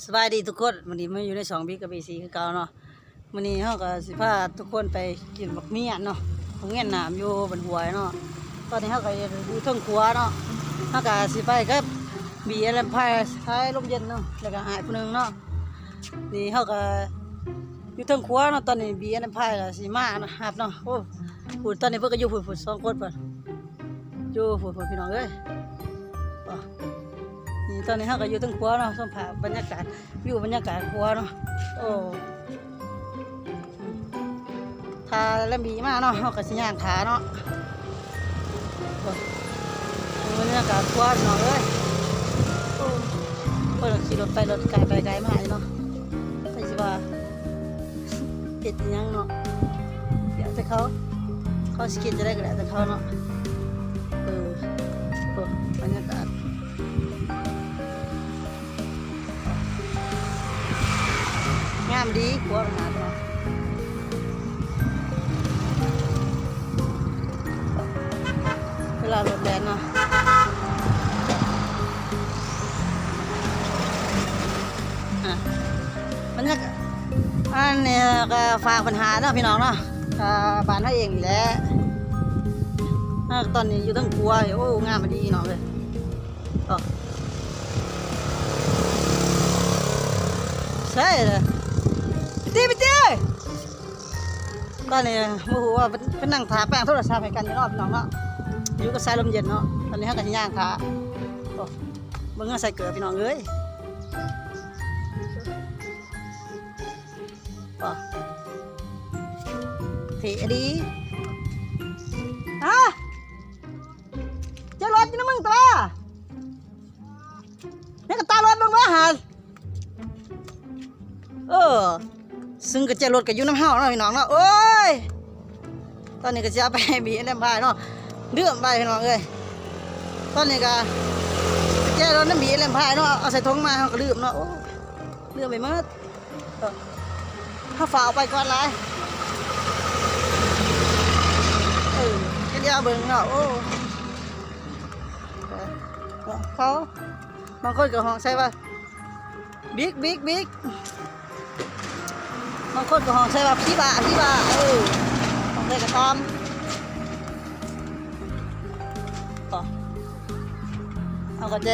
สบายดีทุกคนวันนี้มาอยู่ในสองบีกับบีซีคือเก่าเนาะวันนี้เราก็สิพาทุกคนไปกินบักเมียนเนาะบักเมียนหนามอยู่บนหัวเนาะตอนนี้เราก็อยู่ทั้งครัวเนาะเราก็สิไปกับบีอะไรพายท้ายลมเย็นเนาะแล้วก็หายผู้หนึงเนาะนี่เราก็อยู่ทั้งครัวเนาะตอนนี้บีอะไรพายก็สิมานาะหับเนาะโอ้พูดตอนนี้เพิ่นก็อยู่พูดพูดสองคนเพิ่นอยู่พูดพูดพี่น้องเอ้ยอ๋อ ตอนนี้เราก็อยู่ตั้งครัวเนาะสัมผัสบรรยากาศวิวบรรยากาศครัวเนาะโอ้ทาแล้วมีมากเนาะเราก็สิย่างขาเนาะบรรยากาศครัวเนาะเอ้ยโอ้เพิ่นขี่รถไปรถไกลไปไกลมาเนาะไปสิว่าเฮ็ดอิยังเนาะเดี๋ยวแต่เขาเขาสิคิดจะได้ก็แล้วแต่เขาเนาะเออบรรยากาศามดีกลัวขนาดว่าเวลารถแดนเนาะมันจะอันเนี่ยก็ฝากปัญหาเนาะพี่น้องเนาะบ้านเขาเองแหละตอนนี้อยู่ตั้งกลัวโอ้งามมาดีเนาะเลยอ๋อใช่เลย ตอนนี้โมโหว่าเป็นนั่งทาแป้งโทรศัพท์ให้กันอยู่เนาะพี่น้องเนาะอยู่กับสายลมเย็นเนาะตอนนี้เขากันย่างทาโอ้เบิ่งเอาใส่เกลือพี่น้องเอ้ยป่ะเทดีฮะเจะรถอยู่นะมึงตัวนี่ก็ตารถลงมาหาเออ ซึ่งก็จะรถกับยู่น้ำเฮาเนาะพี่น้องเนาะโอ้ยตอนนี้ก็จะเอาไปให้บีเอ็มพายเนาะเดือมไปพี่น้องเอ้ยตอนนี้ก็แจ้รถน้ำบีเอ็มพายเนาะเอาใส่ถุงมาเขาก็ลืมเนาะโอ้ลืมไปมดเออถ้าฝ่าไปก่อนไรเออแค่เดียวเบิ่งเนาะโอ้เออเขาบางคนก็ห้องใช่ป่ะบิ๊กบิ๊กบิ๊ก บางคนก็ห้องใส่ว่าพี่บาพี่บาเออของใส่กระตอมต่อเอากระแจ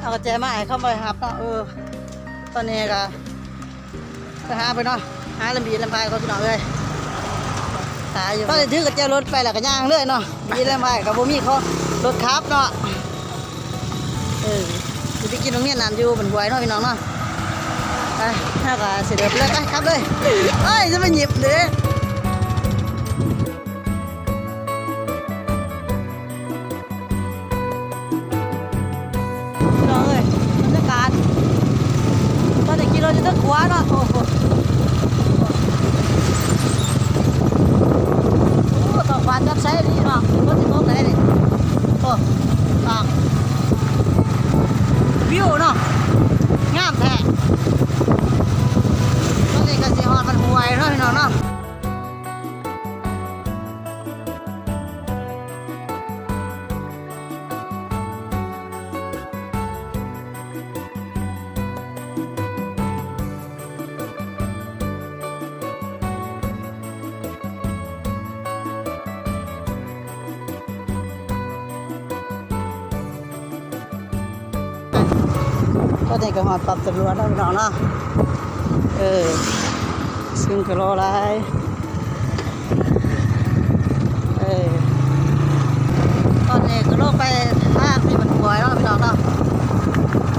เอากระแจมาให้เข้าไปหับเนาะเออ ตอนนี้ก็ไปหาไปเนาะหาลำบีลำพายเขาพี่น้องเลยหาอยู่ตอนนี้ถือกระแจรถไปแล้วก็ย่างเลยเนาะบีลำพายกับบ่มีเขารถขับเนาะเออจะไปกินตรงนี้นานอยู่บนหวยเนาะพี่น้องเนาะ ไปถ้าก็เสร็จเรียบร้อยไปครับเลยเอ้ยจะไปหยิบเด้ นนี้ก็ฮอดปรับตำรวจแล้วพี่น้องเนาะเออซึ่งก็รอไรเออตอนนี้ก็ลงไปทางที่มันหวยแล้วพี่น้องเนาะ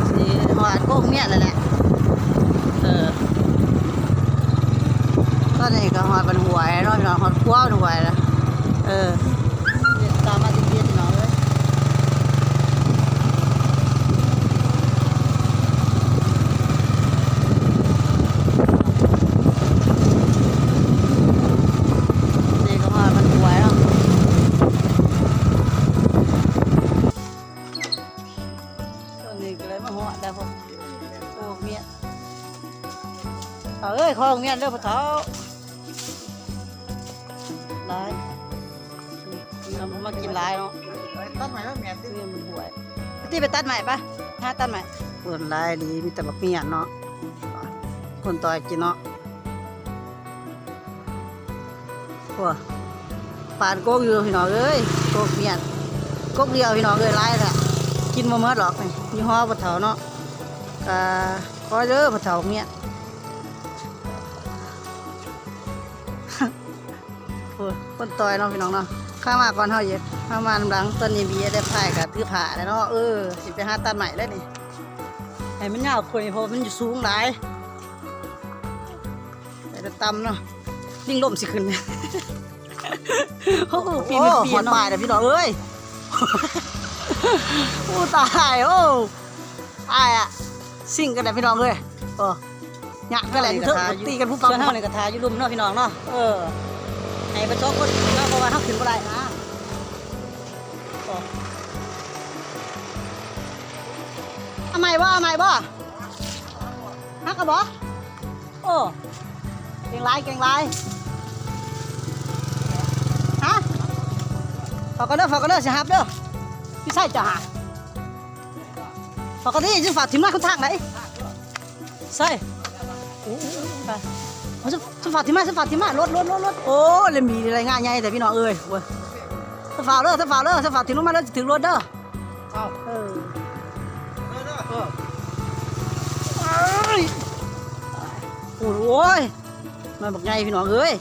สีหวานโค้งเมียเลยแหละเออตอนนี้ก็หอดมันหวยแล้วพี่น้องหอดคว้าหวยแล้วเออตามมา เอาเอ้ยของเมียเด้อพ่อเฒ่าหลายเอามากินหลายเนาะตัดใหม่แล้วแม่ตินี่มันหวยตีไปตัดใหม่ปะฮะตัดใหม่ปวดหลายดีมีแต่บักเมียเนาะคนต่อยกินเนาะพวกปานโกกอยู่พี่น้องเอ้ยโกกเมียนโกกเดียวพี่น้องเอ้ยไล่แหละกินมาเมื่อหรอกนี่ยี่ห้อปะเถาเนาะกะขอเด้อปะเถาเมียน คนต่อยเนาะพี่น้องเนาะข้ามาก่อนเฮาเย็บข้ามาน้ำหลังต้นนี้บีได้พายกับถือผ้าแล้วเนาะเออสิไปหาตัดใหม่แล้วนี่ให้มันยาวคุยเพราะมันอยู่สูงหลายแต่จะตำเนาะลิงลมสิขึ้นโอ้โหปีนเป็นปีนเนาะตายแล้วพี่น้องเอ้ยโอ้ตายโอ้ตายอะสิ่งกันแหละพี่น้องเอ้ยโอ้ยะกันแหละอยู่เถอะตีกันผู้ฟังเฮาในกระทาอยู่ลุมเนาะพี่น้องเนาะเออ ให้ไปโจ๊กคนเนาเพราะว่าเขาขึ้นบ่ได้นะทำไมบ่ทำไมบ่ฮักกะบ่โอ้เก่งไรเก่งไรฮะฝากกันเด้อฝากกันเด้อสิฮับเด้อพี่ใส่จะหาฝากกันดิจะฝากทีมงานคนทางไหนใส่โอ้ไปเอาฉั นฉันฝากที่มาฉันฝากที่มารถรถรถรถโอ้เลยมีอะไรง่ายใหญ่แต่พี่น้องเอ้ยเว้ยฉันฝากเด้อฉันฝากเด้อฉันฝากถึงลงมาแล้วถึงรถเด้อเอาเออเออเด้อเออเอ้ยโอ้โหโอ้ยมันบอกไงพี่น้องเอ้ย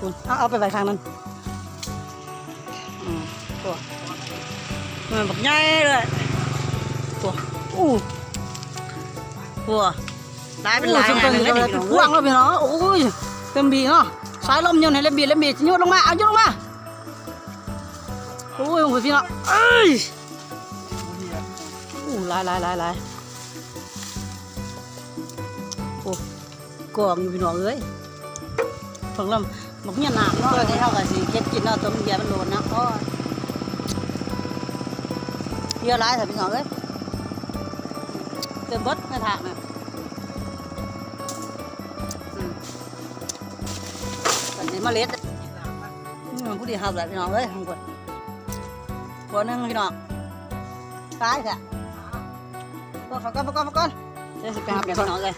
คุณเอาเอาไปไว้ทางนั้นอืมตัวมันบอกไงเลยตัวอู้ตัว ได้เป็นลายงานเลยพี่น้องกว้างแล้วพี่น้องโอ้ยเต็มบีเนาะสายลมโยนให้เล็บบีเล็บบีโยนลงมาเอาโยนลงมาโอ้ยโอ้ยพี่น้องเอ้ยอู้หลายหลายหลายหลายโอ้กองอยู่พี่น้องเอ้ยฟังลำบอกเนี่ยหนามเนาะตอนนี้เท่ากับสิเก็บกินเนาะต้มเบียร์มันโดนนะก็เยอะหลายแต่พี่น้องเอ้ยเต็มเบดในถาดนะ เมาเล็ดอืมผู้ดีหับแหละพี่น้องเอ้ยทั้งคนตัวนึงพี่น้องตายแท้ก่อนก่อนฟักก่อนฟักก่อนเดี๋ยวสิไปหาเปลี่ยนพี่น้องเลย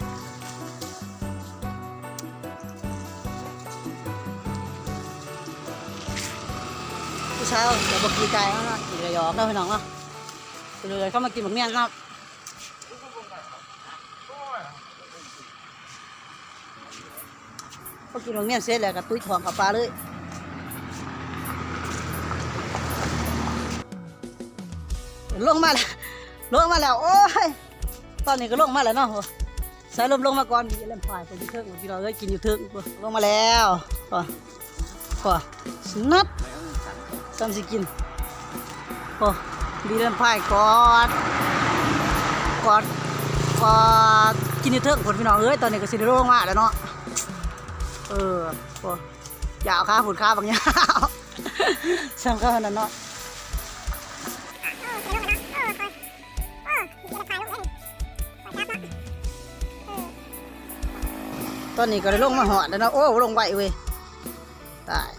ผู้ชายเดี๋ยวบอกกีไก่เขาเนาะกินระยองเนาะพี่น้องเนาะไปเลยเข้ามากินหมึกเมี่ยงครับากินหมึกเมี่ยเสร็จแล้วก็ตุ้ยทองกับปลาเลยลงมาแล้วลงมาแล้วโอ้ยตอนนี้ก็ลงมาแล้วเนาะสายลมลงมาก่อนมีเล่มพายไปที่เทิงที่เราเอ้ยกินอยู่เทิงลงมาแล้วก่อนก่อนสนัดซ้ำสิกินโอ้มีเล่มพายก่อนก่อนก่อนกินอยู่เทิงผลพี่น้องเอ้ยตอนนี้ก็สิได้ลงมาแล้วเนาะ เออโอ้ยาวขาฝุ่นขาบางอย่างช่างเขาขนาดเนาะตอนนี้ก็ได้ลงมาหอดแล้วเนาะโอ้ลงไหวเว้ยตาย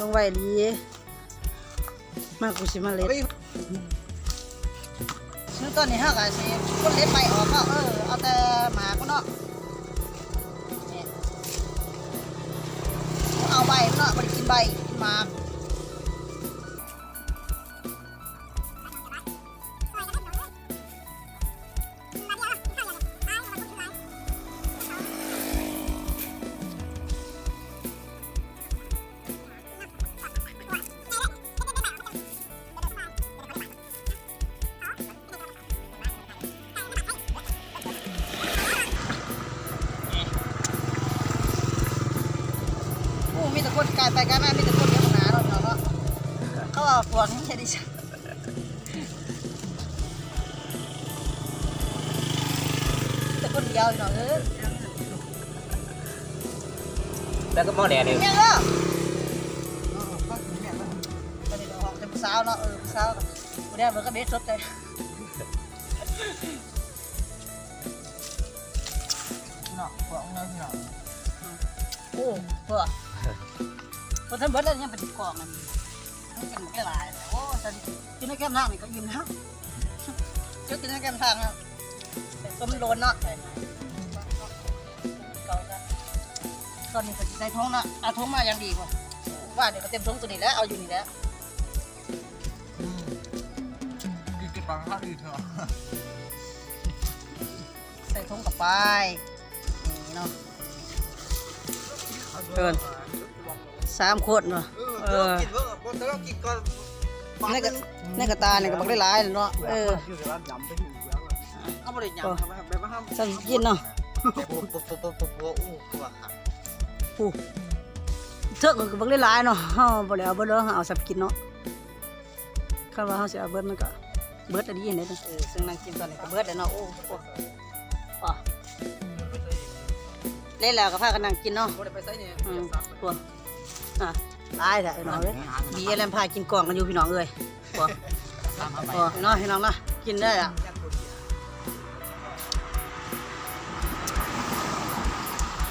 ลงไหวดีมากกูสิมาเล็ดซึ่งตอนนี้เฮาก็สิคนเล็ดไปออกเนาะเออเอาแต่หมาก็เนาะ เอาใบมันเนาะบ่ได้กินใบกินหมาก คนกายไปกายมามีแต่คนเลี้ยงหนาเนาะเนาะเขาว่าพวกนี้แค่ดิฉันแต่คนเดียวอยู่เนาะเออแล้วก็หม้อแดงนี่เนี่ยเนาะอ๋อก็ถึงเนี่ยเนาะตอนนี้เราออกแต่ผู้สาวเนาะเออผู้สาวผู้เดียวมันก็เบ็ดสดเลยเนาะพวกเราเนาะโอ้พวก พอท่านเบิดแล้วยังเป็นกล่องมันมันกินหมดได้หลายโอ้ตอนนี้กินในแก้มทางนี่ก็ยิ้มแล้วเจ้ากินในแก้มทางแล้วแต่ก็มันโลนเนาะเก่าซะตอนนี้ก็สิใส่ท้องนะเอาท้องมายังดีกว่าว่าเดี๋ยวก็เต็มท้องตัวนี้แล้วเอาอยู่นี่แล้วกินกินปังข้าวอีกเถอะใส่ท้องกับไปนี่เนาะเกิน สามขวดเนาะเออกินเพิ่มคนต้องกินก่อนในกระในกระตาเนี่ยก็บักได้หลายเลยเนาะเอออยู่ร้านยำไปอยู่แล้วเอาไปเลยยำครับแบบว่าห้ามสั่งกินเนาะปุ๊บปุ๊บปุ๊บปุ๊บปุ๊บปุ๊บอู้ตัวหักผู้เทิกก็บักได้หลายเนาะเฮาบ่ได้เอาเบิดเด้อเอาสับกินเนาะคันว่าเฮาสิเอาเบิดมันก็เบิดอันนี้เห็นได้เด้อเออซึ่งนั่งกินตอนนี้ก็เบิดแล้วเนาะโอ้โหอะเล่นแล้วก็พากันนั่งกินเนาะไม่ได้ไปใส่เนี่ยอืมตัว อะตายแล้วพี่น้องเอ้ยบีเอลมพากินกล่องกันอยู่พี่น้องเอ้ยตัวตัวพี่น้องพี่น้องนะกินได้อะ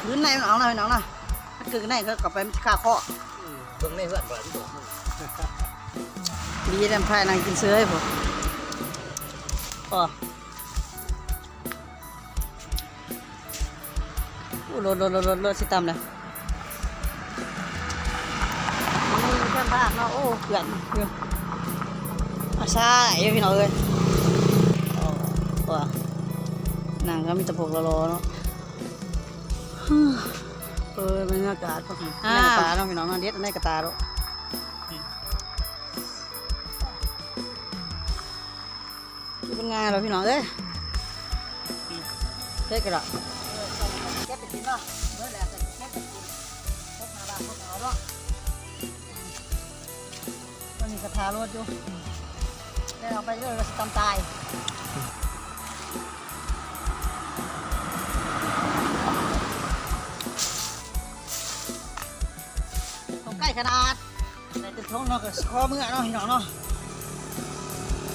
พื้นในพี่น้องนะพี่น้องนะถ้าเกิดในก็กลับไปมันขาข้อเบิ่งในเพื่อนเบิ่งที่บอกบีเอลมพานั่งกินเสื้อให้ผมอ๋อโอ้โหลดโลดโลดโลดสิตำเลย นี่เพื่อนพากเนาะ โอ้เพื่อนเพื่อนอาใช่พี่น้องเอ้ยอ๋อว่ะหนังก็มีแตะพกรอๆเนาะฮึ่มเออบรรยากาศพวกนี้ในกระตาเนาะพี่น้องเนาะเด็ดในกระตาเนาะนี่เป็นไงเราพี่น้องเอ้ยเด็ดกันละแกไปกินเนาะ ระทารถอยู่ได้เอาไปเลยจะตำตายตรงใกล้ขนาดในตึกท้องเนาะก็คอมือเนาะพี่น้องเนาะ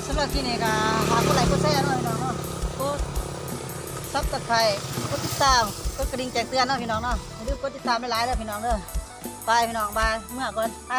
สำหรับที่นี่ก็หาคนไหลคนแซ่เนาะพี่น้องเนาะกดซับตะไคร้กดติดตามกดกระดิ่งแจ้งเตือนเนาะพี่น้องเนาะอย่าลืมกดติดตามไม่ร้ายเลยพี่น้องเด้อบายพี่น้องบายเมื่อก่อนไป